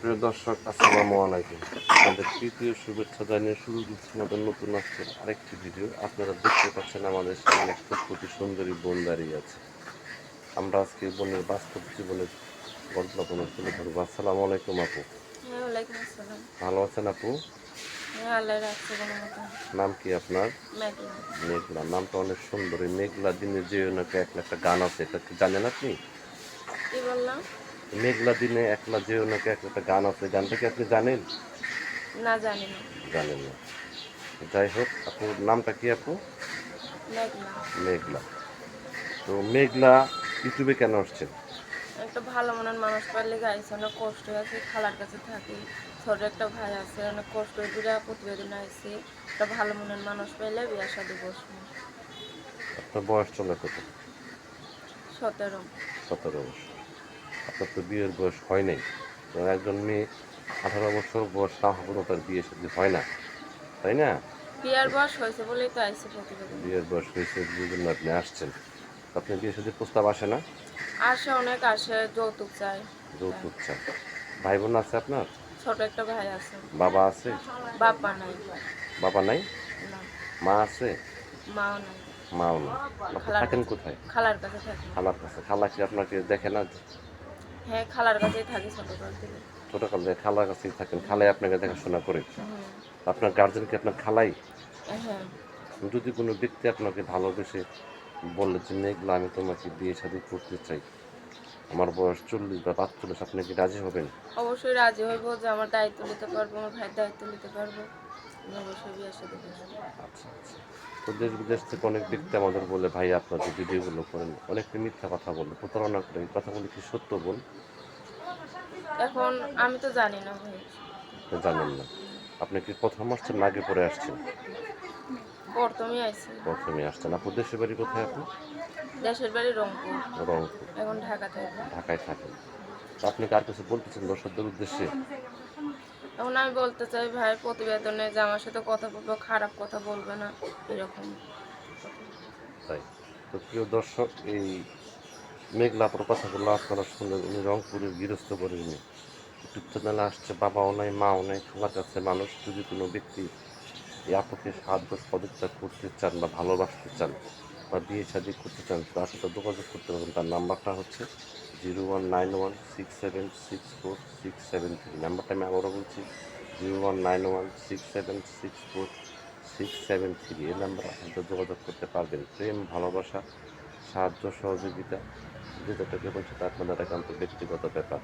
প্রিয় দর্শক আসসালামু আলাইকুম। আমাদের তৃতীয় শুভেচ্ছা জানিয়ে শুরু করছি আমাদের নতুন আজকের আরেকটি ভিডিও। আপনারা দেখতে পাচ্ছেন আমাদের সামনে এক ফুটফুটি সুন্দরী বোন দাঁড়িয়ে আছে। আমরা আজকে বোনের বাস্তব জীবনের গল্প আপনার তুলে ধরবো। আসসালামু আলাইকুম আপু। ভালো আছেন আপু? হ্যাঁ নাম কি আপনার? মেঘলা। নামটা অনেক সুন্দর। মেঘলা দিনে যে নাকি একটা একটা গান আছে। এটা কি জানেন আপনি? কি বললাম? মেঘলা দিনে একলা যে নাকি একটা গান আছে গানটা কি আপনি জানেন? না জানি না। জানেন না। যাই হোক আপুর নামটা কি আপু? মেঘলা। মেঘলা। তো মেঘলা ইউটিউবে কেন আসছেন? একটা ভালো মনের মানুষ পারলে গাইছে অনেক কষ্ট আছে খালার কাছে থাকি। ছোট একটা ভাই আছে অনেক কষ্ট দূরে প্রতিবেদন আইসি একটা ভালো মনের মানুষ পাইলে বিয়া শাদি বসবো। আপনার বয়স চলে কত? সতেরো। সতেরো বছর। আপনার তো বিয়ের বয়স হয় নাই। একজন মেয়ে আঠারো বছর বয়স না তার বিয়ে সাথে হয় না। তাই না? বিয়ার বয়স হয়েছে বলেই তো আইসি বিয়ের বয়স হয়েছে দুজন আপনি আসছেন। আপনি বিয়ে সাথে প্রস্তাব আসে না? আসে অনেক আসে যৌতুক চাই। যৌতুক চান ভাই বোন আছে আপনার? ছোট একটা ভাই আছে। বাবা আছে? বাবা নাই। বাবা নাই? মা আছে? মাও নাই। মাও না আপনি থাকেন কোথায়? খালার কাছে থাকি। খালার কাছে। খালা কি আপনাকে দেখে না? হ্যাঁ খালার কাছেই থাকি ছোটকাল থেকে। ছোটকাল থেকে খালার কাছেই থাকেন খালাই আপনাকে দেখাশোনা করে। আপনার গার্জেন কি আপনার খালাই? হ্যাঁ। যদি কোনো ব্যক্তি আপনাকে ভালোবেসে বললে যে মেঘলা আমি তোমাকে বিয়ে শাদী করতে চাই। আমার বয়স চল্লিশ বা পাঁচচল্লিশ আপনি কি রাজি হবেন? অবশ্যই রাজি হইব যে আমার দায়িত্ব নিতে পারব আমার ভাইয়ের দায়িত্ব নিতে পারব। আচ্ছা আচ্ছা। তো দেশ বিদেশ থেকে অনেক ব্যক্তি আমাদের বলে ভাই আপনার যে ভিডিওগুলো করেন অনেকটা মিথ্যা কথা বলে প্রতারণা করে এই কথাগুলো কি সত্য বল? এখন আমি তো জানি না ভাই। জানেন না। আপনি কি প্রথম আসছেন না আগে পরে আসছেন? প্রথমে আইছি। প্রথমে আসছেন। আপনার দেশের বাড়ি কোথায় আপনি দেশের বাড়ি রংপুর। রংপুর। এখন ঢাকা থাকি। ঢাকায় থাকেন। আপনি কার কাছে বলতেছেন দর্শকদের উদ্দেশ্যে? এখন আমি বলতে চাই, ভাই, প্রতিবেদনে যে আমার সাথে কথা বলব, খারাপ কথা বলবে না, এরকম। তাই। তো প্রিয় দর্শক, এই মেঘলাপুর কথাগুলো আপনারা শুনলেন, উনি রংপুরের গৃহস্থ করে উনি ইউটিউব চ্যানেলে আসছে। বাবাও নাই, মাও নাই খালার কাছে মানুষ যদি কোনো ব্যক্তি এই আপুকে সাহায্য সদিচ্ছা করতে চান বা ভালোবাসতে চান বা বিয়ে শাদী করতে চান, তার সাথে যোগাযোগ করতে পারবেন তার নাম্বারটা হচ্ছে zero one nine one six seven six four six seven three নাম্বারটা আমি আবারও বলছি zero one nine one six seven six four six seven three এই নাম্বারে আপনাদের যোগাযোগ করতে পারবেন। প্রেম, ভালোবাসা, সাহায্য, সহযোগিতা যেটাকে বলছে তা আপনাদের একান্ত ব্যক্তিগত ব্যাপার।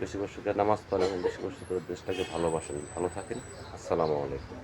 বেশি করে নামাজ পড়েন এবং বেশি করে দেশটাকে ভালোবাসেন। ভালো থাকেন। আসসালামু আলাইকুম।